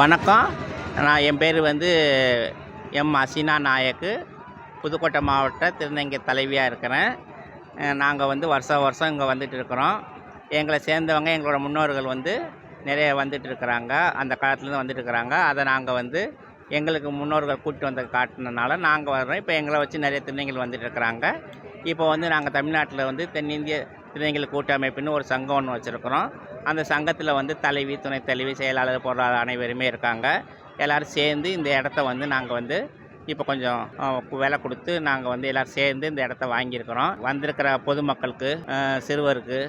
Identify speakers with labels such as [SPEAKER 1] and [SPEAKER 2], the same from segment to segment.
[SPEAKER 1] வணக்கம். நான் என் பேர் வந்து எம் அசினா நாயக்கு. புதுக்கோட்டை மாவட்ட திருநங்கை தலைவியாக இருக்கிறேன். நாங்கள் வந்து வருஷம் வருஷம் இங்கே வந்துட்டு இருக்கிறோம். எங்களை சேர்ந்தவங்க எங்களோட முன்னோர்கள் வந்து நிறைய வந்துட்டு இருக்கிறாங்க. அந்த காலத்துலேருந்து வந்துட்டு இருக்கிறாங்க. அதை நாங்கள் வந்து எங்களுக்கு முன்னோர்கள் கூப்பிட்டு வந்து காட்டினதுனால நாங்கள் வர்றோம். இப்போ எங்களை வச்சு நிறைய திருநங்கைகள் வந்துட்டு இருக்கிறாங்க. இப்போ வந்து நாங்கள் தமிழ்நாட்டில் வந்து தென்னிந்திய திருநங்கைகள் கூட்டமைப்புன்னு ஒரு சங்கம் ஒன்று வச்சுருக்கிறோம். அந்த சங்கத்தில் வந்து தலைவி துணைத் தலைவி செயலாளர் பொருளாளர் அனைவருமே இருக்காங்க. எல்லோரும் சேர்ந்து இந்த இடத்த வந்து நாங்கள் வந்து இப்போ கொஞ்சம் விலை கொடுத்து நாங்கள் வந்து எல்லோரும் சேர்ந்து இந்த இடத்த வாங்கியிருக்கிறோம். வந்திருக்கிற பொதுமக்களுக்கு சிறுவருக்கு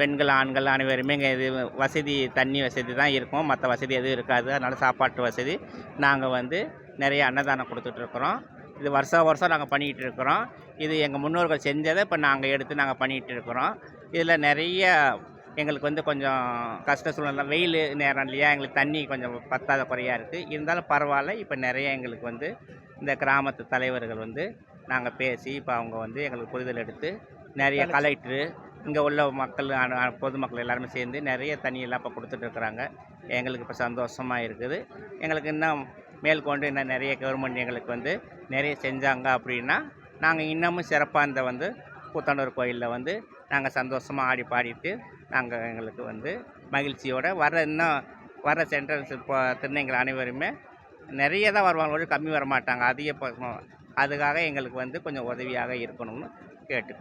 [SPEAKER 1] பெண்கள் ஆண்கள் அனைவருமே இங்கே இது வசதி தண்ணி வசதி தான் இருக்கும். மற்ற வசதி எதுவும் இருக்காது. அதனால் சாப்பாட்டு வசதி நாங்கள் வந்து நிறைய அன்னதானம் கொடுத்துட்ருக்குறோம் இது வருஷம் வருஷம் நாங்கள் பண்ணிகிட்டு இருக்கிறோம். இது எங்கள் முன்னோர்கள் செஞ்சதை இப்போ நாங்கள் எடுத்து நாங்கள் பண்ணிகிட்டு இருக்கிறோம். இதில் நிறைய எங்களுக்கு வந்து கொஞ்சம் கஷ்ட சூழ்நிலை. வெயில் நேரம் இல்லையா எங்களுக்கு தண்ணி கொஞ்சம் பத்தாத குறையாக இருக்குது இருந்தாலும் பரவாயில்ல இப்போ நிறைய எங்களுக்கு வந்து இந்த கிராமத்து தலைவர்கள் வந்து நாங்கள் பேசி இப்போ அவங்க வந்து எங்களுக்கு புரிதல் எடுத்து நிறைய கலெக்டரு இங்கே உள்ள மக்கள் பொதுமக்கள் எல்லாருமே சேர்ந்து நிறைய தண்ணியெல்லாம் இப்போ கொடுத்துட்ருக்குறாங்க எங்களுக்கு இப்போ சந்தோஷமாக இருக்குது. எங்களுக்கு இன்னும் மேற்கொண்டு இன்னும் நிறைய கவர்மெண்ட் எங்களுக்கு வந்து நிறைய செஞ்சாங்க அப்படின்னா நாங்கள் இன்னமும் சிறப்பாக இந்த வந்து கூத்தாண்டூர் கோயிலில் வந்து நாங்கள் சந்தோஷமாக ஆடி பாடிட்டு நாங்கள் எங்களுக்கு வந்து மகிழ்ச்சியோடு வர இன்னும் வர சென்ட்ரன்ஸ் இப்போ திருநங்கைகள் அனைவருமே நிறைய தான் வருவாங்க. ஒரு கம்மி வர மாட்டாங்க அதிக அதுக்காக எங்களுக்கு வந்து கொஞ்சம் உதவியாக இருக்கணும்னு கேட்டுக்கோ